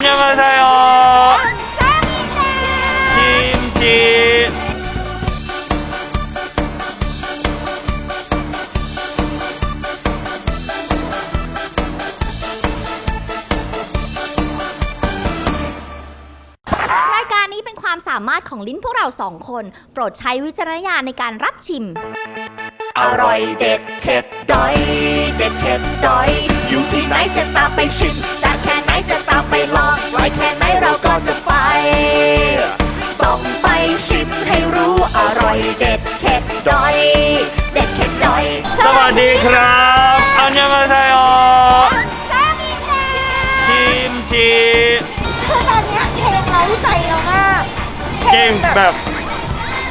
안녕하세요. 김치. 아, รายการนี้เป็นความสามารถของลิ้นพวกเราสองคน โปรดใช้วิจารณญาณในการรับชิม อร่อยเด็ดเผ็ดดอย เด็ดเผ็ดดอย อยู่ที่ไหนจะตามไปชิมจซ่แค่ไหนจะตามไปลองไวแค่ไหนเราก็จะไป ต้องไปชิมให้รู้อร่อยเด็ดเผ็ดดอย เด็ดเผ็ดดอย สวัสดีครับอันยองอาไซโอทีมจีคือตอนนี้ยเพลงเราใจเรามากเพลเก่งแบบ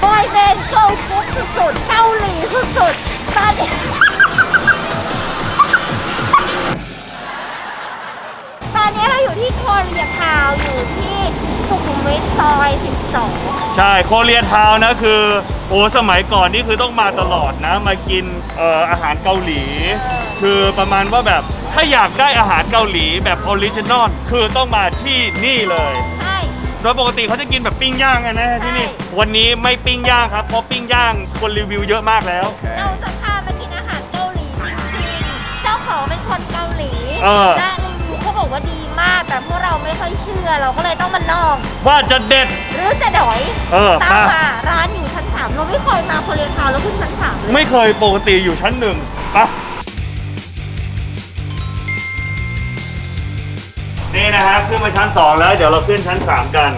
บอยเบนด์เกิร์ลกสุดๆเกาหลี สุดตอนนี้ตอนนี้เราอยู่ที่โคเรียทาวน์อยู่ที่สุขุมวิทซอย 12 ใช่โคเรียทาวน์นะคือโอ้สมัยก่อนนี่คือต้องมาตลอดนะ มากินเอ่ออาหารเกาหลี คือประมาณว่าแบบถ้าอยากได้อาหารเกาหลีแบบออริจินอลคือต้องมาที่นี่เลย โดยปกติเขาจะกินแบบปิ้งย่างกันนะที่นี่ ใช่ วันนี้ไม่ปิ้งย่างครับ เพราะปิ้งย่างคนรีวิวเยอะมากแล้ว เราจะพามากินอาหารเกาหลีจริงๆเจ้าของเป็นคนเกาหลีเออ และรีวิวเขาบอกว่าดีมาก แต่พวกเราไม่ค่อยเชื่อ เราก็เลยต้องมาลอง ว่าจะเด็ด หรือจะดอยเออตามมา มาร้านอยู่ชั้นสามเราไม่เคยมาโคเรียทาวน์แล้วขึ้นชั้นสามเลย ไม่เคยปกติอยู่ชั้นหนึ่งปะ นี่นะครับขึ้นมาชั้น 2 แล้ว เดี๋ยวเราขึ้นชั้น 3 กัน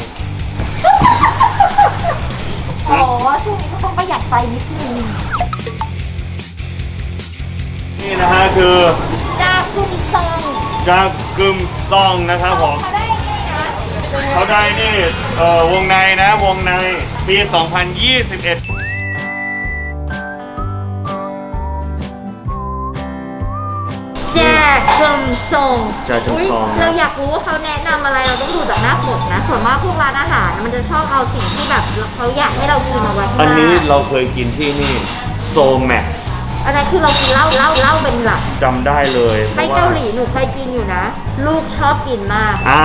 อ๋อช่วงนี้ก็ต้องประหยัดไฟนิดนึงนี่นะฮะคือดากุมซองจากกึมซองนะครับผม เขาได้ไงนะเขาได้นี่เอ่อวงในนะวงในปี 2021 แจกกึมซองจาจุงซองยเราอยากรู้ว่าเขาแนะนำอะไรเราต้องดูจากหน้าปกนะ ส่วนมากพวกร้านอาหารมันจะชอบเอาสิ่งที่แบบเขาอยากให้เรากินเอาไว้ข้างหอันน้านี้เราเคยกินที่นี่โซแมก อันนั้นคือเรากินเหล้าเหล้าเหล้าเป็นหลักจำได้เลยพไประว่เกาหลีหนูเคยกินอยู่นะ ลูกชอบกินมาก อ่า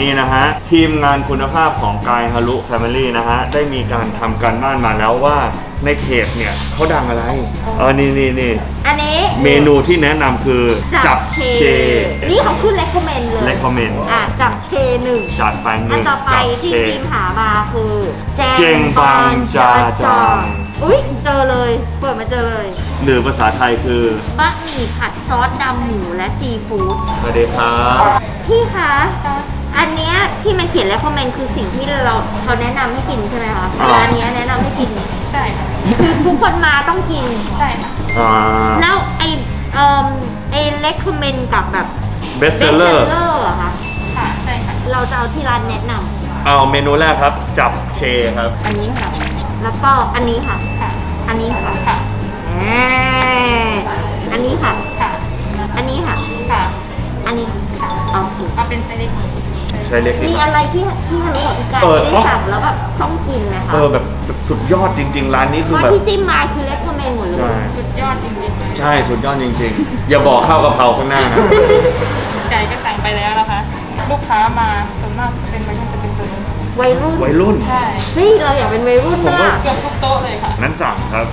นี่นะฮะ ทีมงานคุณภาพของกายฮารุแฟมิลี่นะฮะ ได้มีการทำการบ้านมาแล้วว่าในเขตเนี่ยเขาดังอะไรเออนี่นี่นี่อันนี้เมนูที่แนะนำคือจับเชนี่เขาขึ้น recommend เลย recommend อะจับเชหนึ่งจัดไปหอันึ่นงต่อไปจับที่เชทีมหามาคือเจงบังจาจาง อุ้ยเจอเลย เปิดมาเจอเลย หรือภาษาไทยคือบะหมี่ผัดซอสดำหมูและซีฟู้ด สวัสดีครับพี่คะ อันเนี้ยที่มันเขียน recommend คือสิ่งที่เราเขาแนะนำให้กินใช่ไหมคะร้านเนี้ยแนะนำให้กิน ใช่ค่ะคือทุกคนมาต้องกิน ใช่ค่ะ อ่า แล้วไอเอ่อไอ recommend กับแบบเบส best เซลเลอร์ seller อะคะค่ะ ใช่ค่ะ เราจะเอาที่ร้านแนะนำ เอาเมนูแรกครับ จับเชครับ อันนี้ค่ะ แล้วก็อันนี้ค่ะค่ะอันนี้ค่ะค่ะแหมอันนี้ค่ะค่ะอันนี้ค่ะค่ะ อันนี้ค่ะเอาถูกเอาเป็นไซส์เล็กใช้เล็กมีนิดอะไรที่ที่ฮันนี่กับพี่กายเออไม่ได้สั่งแล้วแบบต้องกินไหมคะเออแบบแบบสุดยอดจริง ๆ ร้านนี้คือว่าแบบที่จิ้มมาคือเล c ก m เมนหมดเลยใช่สุดยอดจริงใช่สุดยอดจริง ๆ อย่าบอกข้าวกะเพราข้างหน้านะๆไก่ก็สั่งไปแล้วนะคะ ลูกค้ามาส่วนมากจะเป็นวัยรุ่นจะเป็นตัวนี้วัยรุ่นวัยรุ่น ใช่เฮ้ยเราอยากเป็นวัยรุ่นผมปะว่าล่ะเกือบทุกโต๊ะเลยค่ะ นั้นสั่งครับ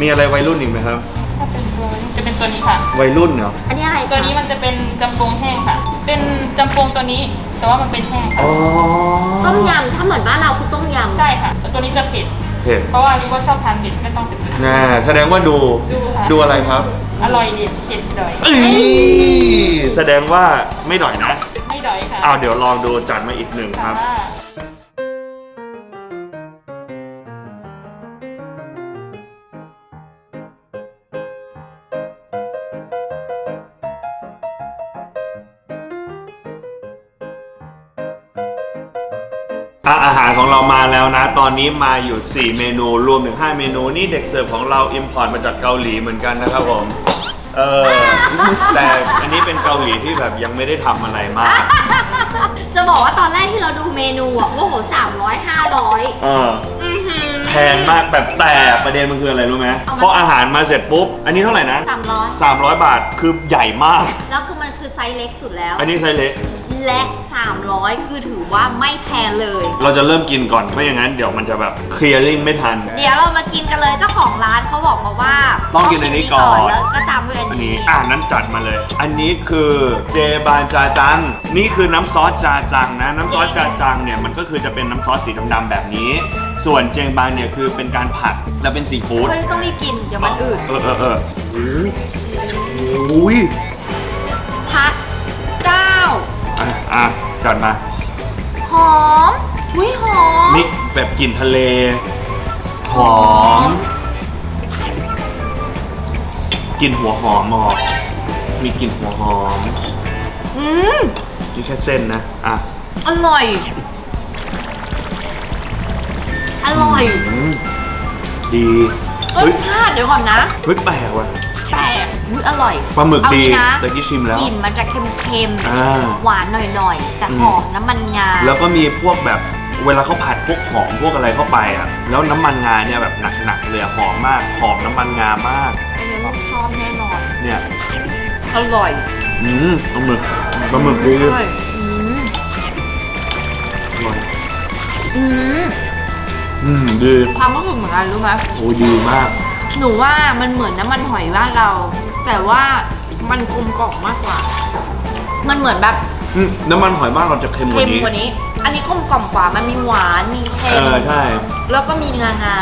มีอะไรวัยรุ่นอีกไหมครับ ถ้าเป็นตัววัยรุ่นจะเป็นตัวนี้ค่ะ วัยรุ่นเหรออันนี้อะไรคะตัวนี้มันจะเป็นจำปงแห้งค่ะ เป็นจำปงตัวนี้ แต่ว่ามันเป็นแห้งค่ะ อ๋อต้มยำถ้าเหมือนบ้านเราคือต้มยำใช่ค่ะแต่ตัวนี้จะเผ็ด เผ็ดเพราะว่ารู้ว่าชอบทานเผ็ดไม่ต้องเป็นเผ็ด น่าแสดงว่าดู ดูค่ะ ดูอะไรครับอร่อยเด็ดเผ็ดดอย เอ้ยแสดงว่าไม่ด่อยนะไม่ ดอยค่ะอ้าวเดี๋ยวลองดูจัดมาอีกหนึ่งครับค่ะอะอาหารของเรามาแล้วนะ ตอนนี้มาอยู่ 4 เมนูรวมถึง 5 เมนู นี่เด็กเสิร์ฟของเราอิมพอร์ตมาจากเกาหลีเหมือนกันนะครับผม เออ แต่อันนี้เป็นเกาหลีที่แบบยังไม่ได้ทำอะไรมาก จะบอกว่าตอนแรกที่เราดูเมนูอะ โอ้โหสามร้อยห้าร้อยเออแพงมากแบบแต่ประเด็นมันคืออะไรรู้ไหมเอามา พออาหารมาเสร็จปุ๊บ อันนี้เท่าไหร่นะ สามร้อย300 บาทคือใหญ่มาก แล้วคือมันคือไซส์เล็กสุดแล้ว อันนี้ไซส์เล็ก และ 300 คือถือว่าไม่แพงเลย เราจะเริ่มกินก่อนไม่อย่างนั้นเดี๋ยวมันจะแบบเคลียร์ลิงไม่ทัน เดี๋ยวเรามากินกันเลยเจ้าของร้านเขาบอกมาว่าต้องกินอันนี้ก่อน แล้วก็ตามด้วยอันอันนี้นี้อ่านั้นจัดมาเลย อันนี้คือเจบานจาจัง นี่คือน้ำซอสจาจังนะ น้ำซอสจาจังเนี่ยมันก็คือจะเป็นน้ำซอสสีดำๆแบบนี้ ส่วนเจงบานเนี่ยคือเป็นการผัดและเป็นซีฟู้ด เฮ้ยต้องรีบกินเดี๋ยวมันอืดเออเออเออโอ้ยพักเก้าอะอะ จัดมาหอมอุ้ยหอมนี่แบบกลิ่นทะเล หอมกลิ่นหัวหอมออกมีกลิ่นหัวหอมอืมนี่แค่เส้นนะ อะ อร่อย อร่อย อืมดี เอ้เฮ้ยยพลาดเดี๋ยวก่อนนะ เฮ้ยแปลกว่ะ แปลกอุ้ยอร่อยปลาหมึกเอาดีงี้นะแต่กี้ชิมแล้ว กลิ่นมันจะเค็มอ่า ๆ หวานหน่อยๆ แต่อืมหอมน้ำมันงา แล้วก็มีพวกแบบเวลาเขาผัดพวกหอมพวกอะไรเข้าไปอะ แล้วน้ำมันงาเนี่ยแบบหนักๆเลยอะหอมมากหอมน้ำมันงามาก อันนี้เราชอบแน่นอน เนี่ยอร่อยอืมปลาหมึกปลาหมึกดีอร่อยอืมอร่อยอืมอืมดีความรู้สึกเหมือนกันรู้ไหมโอ้ยดีมาก หนูว่ามันเหมือนน้ำมันหอยบ้านเรา แต่ว่ามันกลมกล่อมมากกว่า มันเหมือนแบบอืมน้ำมันหอยบ้านเราจะเค็มกเค็ว่ามนี้ กว่านี้ อันนี้กลมกล่อมกว่ามันมีหวานมีเค็เอมอใช่ แล้วก็มีงางา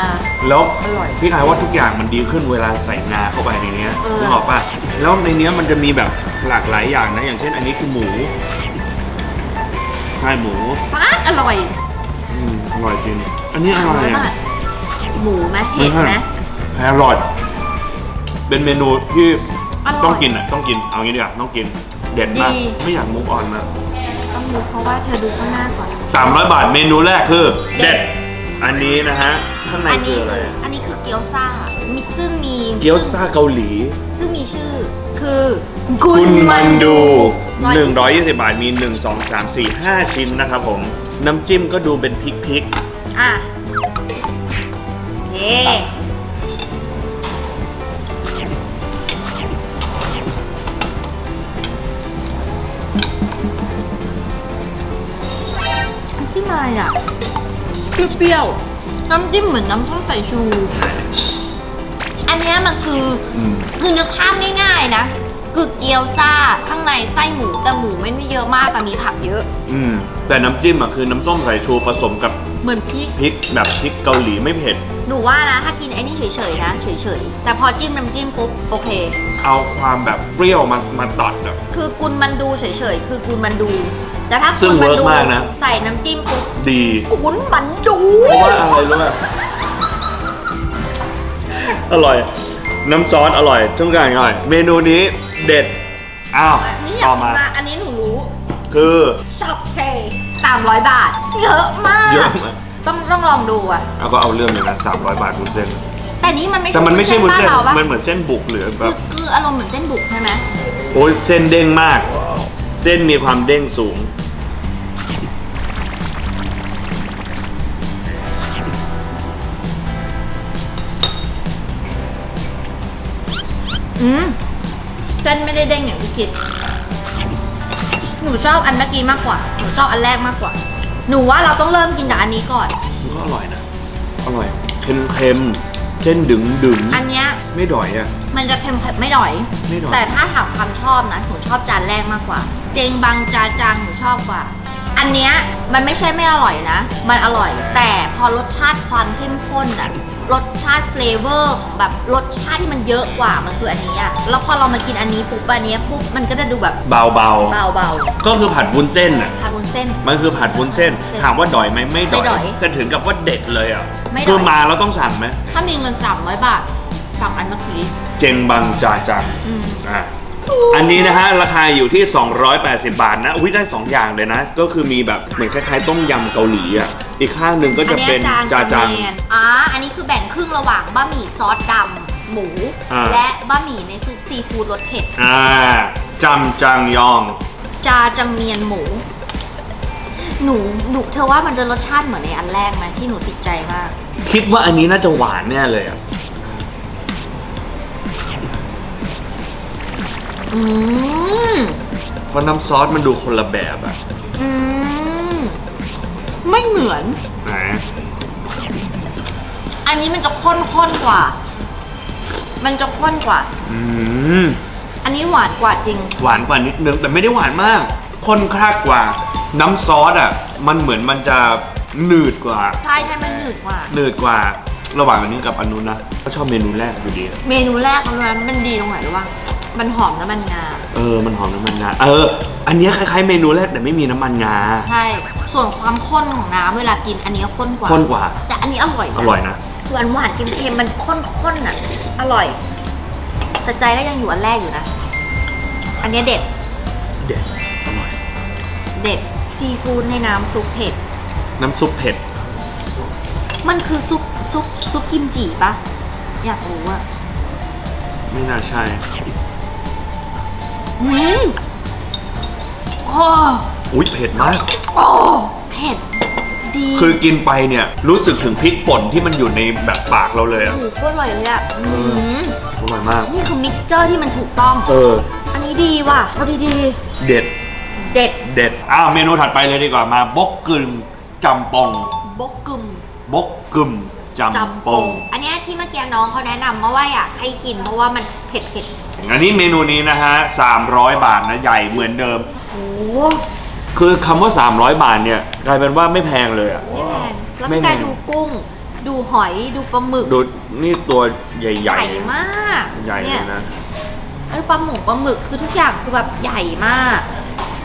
แล้วอร่อยพี่ขายว่าทุกอย่างมันดีขึ้นเวลาใส่งาเข้าไปในเนี้ยเออ นึกออกป่ะแล้วในเนี้ยมันจะมีแบบหลากหลายอย่างนะ อย่างเช่น อันนี้คือหมูใช่หมูป้าดอร่อยอืมอร่อยจริง อันนี้อะไรสามร้ยอะบาทหมูไหมเห็ดไหม แครอทเป็นเมนูที่อร่อย ต้องกินอะ ต้องกิน เอางี้ดีกว่าต้องกิน เด็ดมาก ดี ไม่อยากมุกออนมากต้องดูเพราะว่าเธอดูข้างหน้าก่อน 300 บาท เมนูแรกคือ เด็ด อันนี้นะฮะ ข้างในอัคือนี้อะไรคืออันนี้คือเกี๊ยวซ่ามีซึ่งมีเกี๊ยวซ่าเกาหลี ซึ่งมีชื่อ คือกุนมันดู120 120 บาท มี 1 2 3 4 5 ชิ้นนะครับผม น้ำจิ้มก็ดูเป็นพริกพริกอะเย่ จิ้มอะไรอะเปรี้ยวๆน้ำจิ้มเหมือนน้ำส้มสายชู อันเนี้ยมันคืออืมคือนึกภาพง่ายๆนะ คือเกี๊ยวซ่าข้างในไส้หมูแต่หมูไม่ได้เยอะมากแต่มีผักเยอะ อืม แต่น้ำจิ้มอะคือน้ำส้มสายชูผสมกับเหมือนพริก พริกแบบพริกเกาหลีไม่เผ็ด หนูว่านะถ้ากินไอ้นี่เฉยๆนะเฉยๆ แต่พอจิ้มน้ำจิ้มปุ๊บโอเค เอาความแบบเปรี้ยวมามาตัดอะ คือกุนมันดูเฉยๆ คือกุนมันดู แต่ถ้าซึ่กุงนมันดูเวิร์กมากนะ ใส่น้ำจิ้มปุ๊บดีกุนมันดูเพราะว่าอะไรรู้ไหมอร่อย น้ำซอสอร่อยทุกอย่างอร่อย เมนูนี้เด็ดอ้าวอันนี้อยาต่กอกินมามากอันนี้หนูรู้คือ ช็อปเคสามร้อยบาท เยอะมาก เยอะมาก ต้องต้องลองดูอะเอาก็เอาเรื่องเลยนะ300 บาทวุ้นเส้น แต่นี้มันไม่ใช่แต่มันไม่ใช่วุ้นเส้น บ้าเราปะมันเหมือนเส้นบุกหรือแบคือบคืออารมณ์เหมือนเส้นบุกใช่ไหมโอ้ยเส้นเด้งมาก เส้นมีความเด้งสูง อืมเส้นไม่ได้เด้งอย่างที่คิด หนูชอบอันเมื่อกี้มากกว่า หนูชอบอันแรกมากกว่า หนูว่าเราต้องเริ่มกินจากอันนี้ก่อน มันก็อร่อยนะ อร่อย เค็มเค็มๆเส้นดึงดึงอันเนี้ย ไม่ดอยอะ มันจะเค็มๆไม่ดอย ไม่ดอย แต่ถ้าถามความชอบนะ หนูชอบจานแรกมากกว่า เจงบังจาจังหนูชอบกว่า อันเนี้ยมันไม่ใช่ไม่อร่อยนะ มันอร่อย แต่พอรสชาติความเข้มข้นอะรสชาติเฟลเวอร์ของแบบรสชาติที่มันเยอะกว่ามันคืออันนี้อะแล้วพอเรามากินอันนี้ปุ๊บอันเนี้ยปุ๊บมันก็จะดูแบบเบาเบาเบาๆก็คือผัดวุ้นเส้นอะๆทานบนเส้น มันคือผัดวุ้นเส้นเส้นถามว่าดอยไหมไม่ดไม่ดออยยแต่ถึงกับว่าเด็ดเลยอะไม่ดอย คือมาแล้วต้องสั่งไหมถ้ามีเงินสามร้อยบาทสั่งอันเมื่อกี้เจงบังจาจัง อืม อะ อันนี้นะฮะราคาอยู่ที่ 280 บาทนะอุ้ยได้ 2 อย่างเลยนะ ก็คือมีแบบเหมือนคล้ายๆ ต้มยำเกาหลีอะอีกข้างหนึ่งก็อัจะนเนี้ยเป็นจานจาจังแมนอ่าอันนี้คือแบ่งครึ่งระหว่างบะหมี่ซอสดำหมูอ่าและบะหมี่ในซุปซีฟู้ดรสเผ็ดอ่าจำจังยอง จาจังเมียนหมู หนูหนูเธอว่ามันจะรสชาติเหมือนในอันแรกไหมที่หนูติดใจมาก คิดว่าอันนี้น่าจะหวานแน่เลยอะ อืมพราะน้ำซอสมันดูคนละแบบอะอืมไม่เหมือน ไหนอันนี้มันจะข้นๆกว่า มันจะข้นกว่า อืมอันนี้หวานกว่าจริง หวานกว่านิดนึงแต่ไม่ได้หวานมากข้นคลักกว่า น้ำซอสอะมันเหมือนมันจะหนืดกว่า ใช่ใช่มันหนืดกว่า หนืดกว่าระหว่างอันนี้กับอันนู้นนะ ก็ชอบเมนูแรกอยู่ดีเมนูแรกมันมันดีตรงไหนรู้ป่ะมันหอมน้ำมันงา เออ มันหอมน้ำมันงา เออ อันเนี้ยคล้ายๆเมนูแรกแต่ไม่มีน้ำมันงาใช่ ส่วนความข้นของน้ำเวลากินอันนี้ข้นกว่า ข้นกว่า แต่อันนี้อร่อยนะอร่อยนะ หวานหวานๆเค็มๆมันข้นๆอะ อร่อย แต่ใจก็ยังอยู่อันแรกอยู่นะ อันเนี้ยเด็ด เด็ดอร่อย เด็ด ซีฟู้ดในน้ำซุปเผ็ด น้ำซุปเผ็ด มันคือซุปซุปซุปกิมจิปะ อยากรู้อะไม่น่าใช่ อืมโอ้อุ้ยเผ็ดมาก โอ้เผ็ดดีคือกินไปเนี่ยรู้สึกถึงพริกป่นที่มันอยู่ในแบบปากเราเลยอะโอ้โหโคตรอร่อยเลยอะอืมอร่อยมาก นี่คือมิกซ์เจอร์ที่มันถูกต้อง เออ อันนี้ดีว่ะเอาดีเด็ด ๆเด็ดเด็ด อ้าวเมนูถัดไปเลยดีกว่ามา บกกึมจำปอง บกกึมบกกึม จำจำปปองงอันเนี้ยที่เมื่อกี้น้องเขาแนะนำมาว่าอยากให้กินเพราะว่ามันเผ็ดเผ็ดอันนี้เมนูนี้นะฮะ 300 บาทนะใหญ่เหมือนเดิม โอ้คือคำว่า 300 บาทเนี่ยกลายเป็นว่าไม่แพงเลยอะไม่แพงแล้วไม่พี่แพงกายดูกุ้ง ดูหอยดูปลาหมึกดูนี่ตัวใหญ่ๆใหญ่มากใหญ่เลเนี่ยยนะ แล้วปลาหมูปลาหมึกคือทุกอย่างคือแบบใหญ่มาก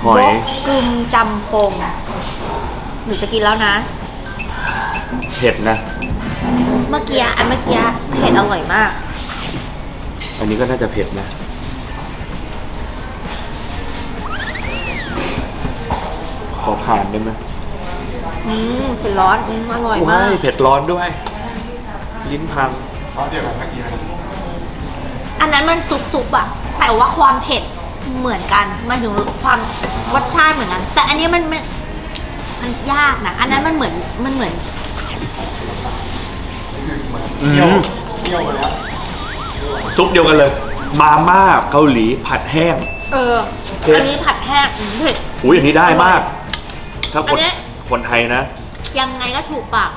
หอยบกกึมจำปงหนูจะกินแล้วนะ เผ็ดนะ เมื่อกี้อันเมื่อกี้เผ็ดอร่อยมาก อันนี้ก็น่าจะเผ็ดนะ ขอผ่านได้ไหมอืมเผ็ดร้อนอืมอร่อยมากว้ายเผ็ดร้อนด้วย ลิ้นพังอันนั้นมันซุปซุปๆอะแต่ว่าความเผ็ดเหมือนกันหมายถึงความรสชาติเหมือนกัน แต่อันนี้มันมันมันยากนะอันนั้นมันเหมือนมันเหมือน อืมซุปเดียวกันเลย มาม่าเกาหลีผัดแห้ง เออเผ็ดอันนี้ผัดแห้งอืมเผ็ด อุ้ยอันนี้ได้มาก ถ้าคอันนเนี้ย คนไทยนะ ยังไงก็ถูกปาก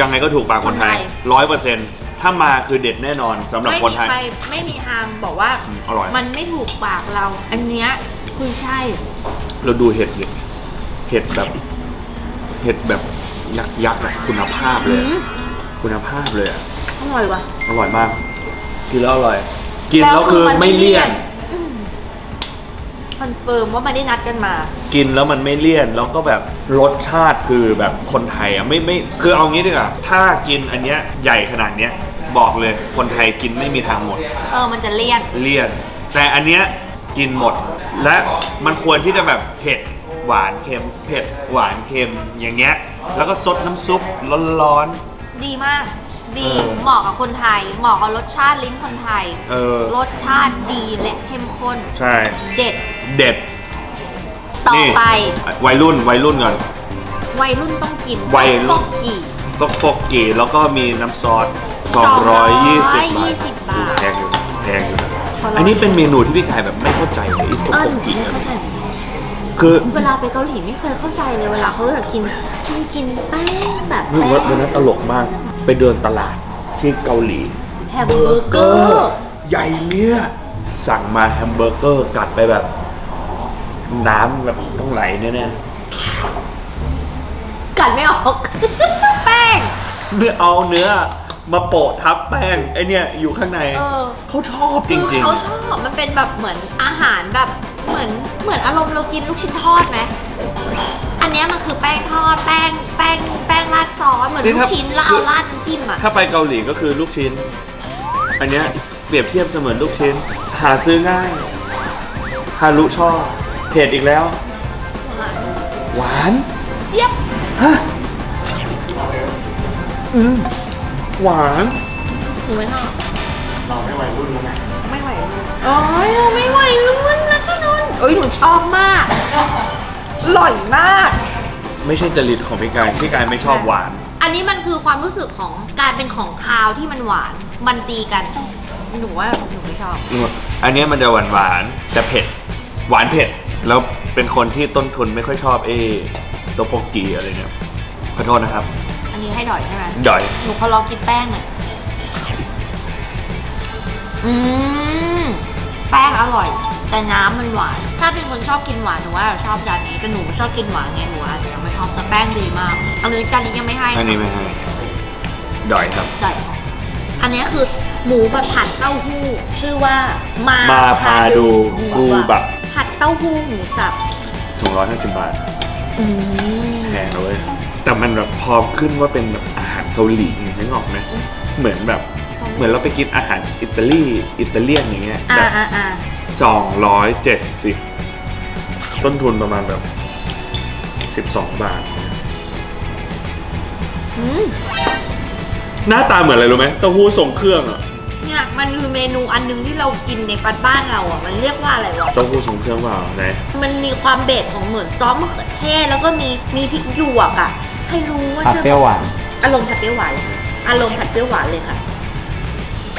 ยังไงก็ถูกปากคนไทยคนไท ร้อยเปอร์เซ็นต์ถ้ามาคือเด็ดแน่นอนสำหรับไม่คนมีไทย ใครไม่มีทางบอกว่า อืมอร่อย มันไม่ถูกปากเรา อันเนี้ยคือใช่ เราดูเห็ดดิเห็ดแบบ เห็ดแบบยักษ์ยักษ์อะคุณภาพเลยอือะมคุณภาพเลยอะ อร่อยว่ะ อร่อยมาก กินแล้วอร่อย กินแล้วคือไม่เลี่ยนอืมคอนเฟิร์มว่าไม่ได้นัดกันมา กินแล้วมันไม่เลี่ยน แล้วก็แบบรสชาติคือแบบคนไทยอะไม่ไม่คือเอางี้ดีกว่าถ้ากินอันเนี้ยใหญ่ขนาดเนี้ยบอกเลยคนไทยกินไม่มีทางหมด เออ มันจะเลี่ยน เลี่ยน แต่อันเนี้ยกินหมด และมันควรที่จะแบบเผ็ดหวานเค็มเผ็ดหวานเค็มอย่างเงี้ย แล้วก็ซดน้ำซุปร้อนดีมาก ดีเออ เหมาะกับคนไทย เหมาะกับรสชาติลิ้นคนไทยๆเออ รสชาติดีและเข้มข้น ใช่ เด็ด เด็ดต่อนี่ไป วัยรุ่นวัยรุ่นก่อน วัยรุ่นต้องกินวัยรุ่นต๊อกกี่ ต๊อกโปกกีแล้วก็มีน้ำซอส220 220บาทบาทแพงอยู่นะแพงอยู่นะขอลอง อันนี้เป็นเมนูที่พี่กายแบบไม่เข้าใจเลยไอ้ต๊อกเออโปหกนูกีไม่เข้าใจ คือเวลาไปเกาหลีไม่เคยเข้าใจเลยเวลาเขาแบบกินมันกินแป้งแบบวันแป้งวันนั้นตลกมาก ไปเดินตลาดที่เกาหลีแฮมเบอร์เกอร์ใหญ่เนี่ยสั่งมาแฮมเบอร์เกอร์กัดไปแบบ น้ำแบบต้องไหลแน่กัดไม่ออกแป้งๆไม่เอาเนื้อมาโปะทับแป้งไอเนี่ยอยู่ข้างในเออเขาชอบจคือริงเขาชอบมันเป็นแบบเหมือนอาหารแบบ เหมือนเหมือนอารมณ์เรากินลูกชิ้นทอดไหมอันเนี้ยมันคือแป้งทอดแป้งแป้งแป้งราดซอสเหมือนลูกชิ้นแล้วเอาราดน้ำจิ้มอะๆถ้าไปเกาหลีก็คือลูกชิ้น อันเนี้ยเปรียบเทียบเสมือนลูกชิ้น หาซื้อง่ายฮารุชอบเผ็ดอีกแล้ว หวานเจี๊ยบฮะอืมหวานหนูไม่ชอบเราไม่ไหวรุ่นแล้วไงไม่ไหวรุ่นโอ้ยเราไม่ไหวรุ่นนะพี่นนท์โอ้ยหนูชอบมากอร่อยมาก ไม่ใช่จริตของพี่กายพี่กายไม่ชอบหวาน อันนี้มันคือความรู้สึกของการเป็นของคาวที่มันหวาน มันตีกัน หนูว่าหนูไม่ชอบ อันเนี้ยมันจะหวานหวานๆแต่เผ็ด หวานเผ็ด แล้วเป็นคนที่ต้นทุนไม่ค่อยชอบเอโตโปกีอะไรเนี่ยขอโทษนะครับอันนี้ให้ดอยใช่ไหมย่อย หนูขอลองกินแป้งหน่อยอืมแป้งอร่อย แต่น้ำมันหวาน ถ้าเป็นคนชอบกินหวานหนูว่าเราชอบจานนี้ก็หนูชอบกินหวานไงหนูอาจจะยังไม่ชอบแต่แป้งดีมากอันนี้จานนี้ยังไม่ให้อันนี้ไม่ให้ดอยครับดอยอันนี้คือหมูแบบผัดเต้าหู้ ชื่อว่ามามาพาดูรูแบบผัดเต้าหู้หมูสับสองร้อยห้าสิบบาทแพงเลยแต่มันแบบพอขึ้นว่าเป็นแบบอาหารเกาหลีนึกออกไหมเหมือนแบบ เหมือนเราไปกินอาหารอิตาลีอิตาเลียนอย่างเงี้ยแต่ 270 ต้นทุนประมาณแบบ 12 บาท อืมหน้าตาเหมือนอะไรรู้ไหมเต้าหู้ทรงเครื่องอะเนี่ยมันคือเมนูอันหนึงที่เรากินในปัดบ้านเราอะ มันเรียกว่าอะไรวะ เต้าหู้ทรงเครื่องเปล่าไหน มันมีความเบ็ดของเหมือนซ้อมมะเขือเทศแล้วก็มีมีพริกหยวกอะ ใครรู้ว่าผัจะเปรี้ยวหวาน อารมณ์ผัดเปรี้ยวหวานเลยอารมณ์ผัดเปรี้ยวหวานเลยค่ะ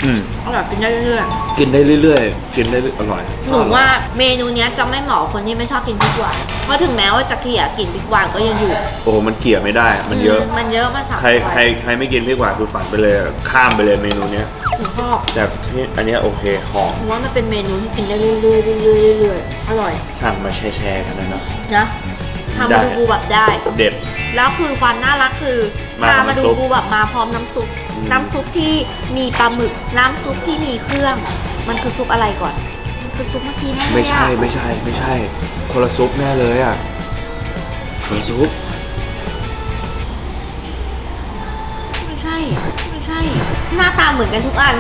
อืมอร่อยกินได้เรื่อยกินได้เรื่อยๆ กินได้เรื่อยอร่อยๆหนูว่าเมนูเนี้ยจะไม่เหมาะกับคนที่ไม่ชอบกินพริกหวานเพราะถึงแม้ว่าจะเกลี่ยกลินพริกหวานก็ยังอยู่โอ้โหมันเกลี่ยไม่ได้ มันเยอะมันเยอะมันสับใครใครใครไม่กินพริกหวานคือฝันไปเลยข้ามไปเลยเมนูเนี้ยหนูชอบแต่นี่อันเนี้ยโอเคหอมหนูว่ามันเป็นเมนูที่กินได้เรื่อยๆเรื่อยๆเรื่อยๆอร่อยสั่งมาแชร์ๆกันเลยเนาะ นะทำได้มาดูบูแบบได้ เด็ด แล้วคือความน่ารักคือมาพามาดูน้ำซุปบูแบบมาพร้อมน้ำซุปอืม น้ำซุปที่มีปลาหมึก น้ำซุปที่มีเครื่อง มันคือซุปอะไรก่อน มันคือซุปเมื่อกี้แน่เลยไม่ใช่อะไม่ใช่ไม่ใช่ คนละซุปแน่เลยอะคนละซุปไม่ใช่ ไม่ใช่ หน้าตาเหมือนกันทุกอัน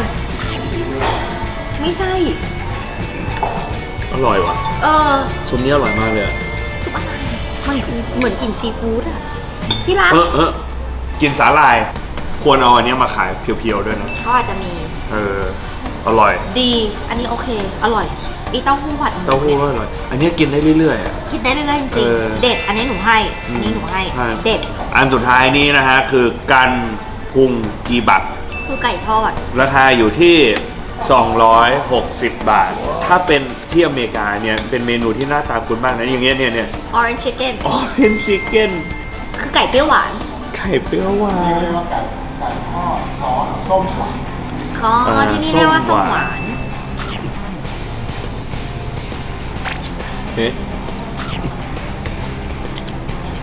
ไม่ใช่ อร่อยว่ะเออซุปนี้อร่อยมากเลยอะซุปอะไรมันคือเหมือนกินซีฟู้ดอะที่ร้านเออเออกินสาหร่าย ควรเอาอันเนี้ยมาขายเพียวๆด้วยนะ เขาอาจจะมีเออ อร่อย ดี อันนี้โอเค อร่อยอีเต้าหู้ผัดหมูเต้าหู้ก็อร่อย อันเนี้ยกินได้เรื่อยๆอะ กินได้เรื่อยๆจริงเออ ๆเด็ด อันนี้หนูให้ อันนี้หนูให้ใช่เด็ด อันสุดท้ายนี้นะฮะ คือกันพุงกีบัตคือไก่ทอด ราคาอยู่ที่ 260 บาท ถ้าเป็นที่อเมริกาเนี่ย เป็นเมนูที่หน้าตาคุ้นมากนะ อย่างเงี้ยเนี่ยเนี่ย orange chicken ออเรนชิคเก้นคือไก่เปรี้ยวหวาน ไข่เปรี้ยวหวาน คออ่าที่นี่เรียกว่าส้ส้มมหวาวหานนเฮ้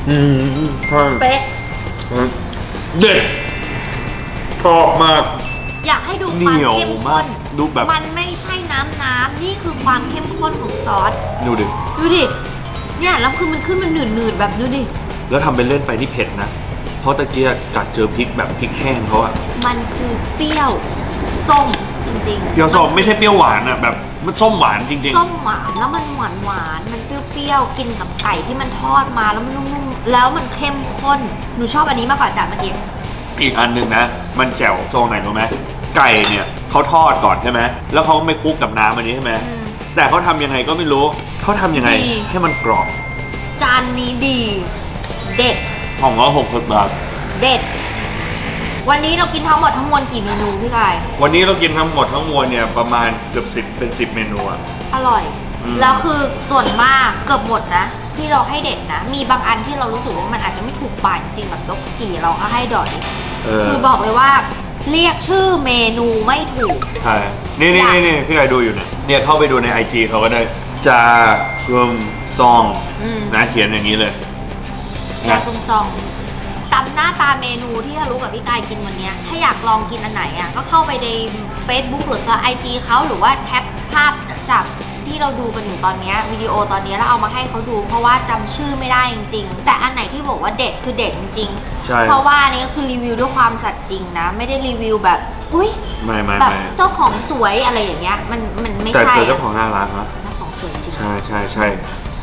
อืมใช่เป๊ะ เด็ดชอบมาก อยากให้ดูเหความนียวเข้มมาข้กนดูแบบ มันไม่ใช่น้ำน้ำนี่คือความเข้มข้นของซอส ดูดิ ดูดิ เนี่ยแล้วคือมันขึ้นมันหนืดหนืดๆแบบดูดิ แล้วทำเป็นเล่นไปที่เผ็ดนะ เพราะตะเกียกัดเจอพริกแบบพริกแห้งเขาอะมันคือเปรี้ยวส้มจริงๆเปรี้ยวส้มไม่ใช่เปรี้ยวหวานอะแบบมันส้มหวานจริงส้มหวานแล้วมันหวานหวานๆมันเปรี้ยวๆกินกับไก่ที่มันทอดมาแล้วมันนุ่มๆแล้วมันเข้มข้นหนูชอบอันนี้มากกว่าจานเมื่อกี้ๆอีกอันหนึ่งนะ มันแจ๋วตรงไหนรู้ไหมไก่เนี่ยเขาทอดก่อนใช่ไหมแล้วเขาไม่คลุกกับน้ำอันนี้ใช่ไหมอืมแต่เขาทำยังไงก็ไม่รู้เขาทำยังไงดีให้มันกรอบ จานนี้ดี เด็ด ของร้อยหกสิบบาท เด็ด วันนี้เรากินทั้งหมดทั้งมวลกี่เมนูพี่กาย วันนี้เรากินทั้งหมดทั้งมวลเนี่ยประมาณเกือบสิบเป็นสิบเมนูอะ อร่อย อืม แล้วคือส่วนมากเกือบหมดนะ ที่เราให้เด็ดนะ มีบางอันที่เรารู้สึกว่ามันอาจจะไม่ถูกปากจริงๆแบบต๊กกี่เราก็ให้ดอยเออคือบอกเลยว่า เรียกชื่อเมนูไม่ถูก ใช่นี่นี่นี่นี่พี่ไก่ดูอยู่เนี่ยเนี่ยเข้าไปดูใน IG เขาก็ได้จาเกิมซองอืม นะเขียนอย่างนี้เลย แชร์ตรงซองตำหน้าตาเมนูที่จะรู้กับพี่กายกินวันเนี้ยถ้าอยากลองกินอันไหนอะก็เข้าไปใน Facebook หรือก็ไอจีเขาหรือว่าแคปภาพจากที่เราดูกันอยู่ตอนเนี้ยวิดีโอตอนเนี้ยแล้วเอามาให้เขาดู เพราะว่าจำชื่อไม่ได้จริง ๆ แต่อันไหนที่บอกว่าเด็ดคือเด็ดจริงใช่ๆเพราะว่าอันนี้ก็คือรีวิวด้วยความสัตย์จริงนะ ไม่ได้รีวิวแบบอุ้ยไม่ไม่แบบไม่เจ้าของสวยอะไรอย่างเงี้ยมันมันไม่แต่ใช่แต่เจ้าของน่ารักนะเจ้าของสวยจริงใช่ใช่ใช่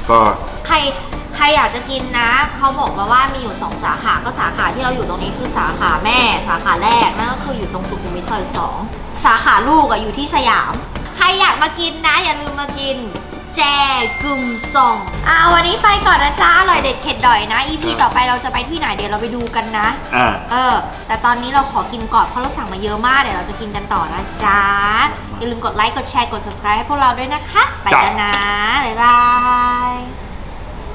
ก็ใครใครอยากจะกินนะเขาบอกมาว่ามีอยู่ 2 สาขาก็สาขาที่เราอยู่ตรงนี้คือสาขาแม่สาขาแรกนั่นก็คืออยู่ตรงสุขุมวิทซอยสองสาขาลูกอะอยู่ที่สยาม ใครอยากมากินนะ อย่าลืมมากิน แจกึมส่องอ่าวันนี้ไปก่อนนะจ๊ะอร่อยเด็ดเข็ดดอยนะ EP ต่อไปเราจะไปที่ไหนเดี๋ยวเราไปดูกันนะ อ่า เออ แต่ตอนนี้เราขอกินก่อนเพราะเราสั่งมาเยอะมากเดี๋ยวเราจะกินกันต่อนะจ๊ะ อย่าลืมกดไลค์กดแชร์กด subscribe ให้พวกเราด้วยนะคะ ไปแล้วนะ บ๊ายบาย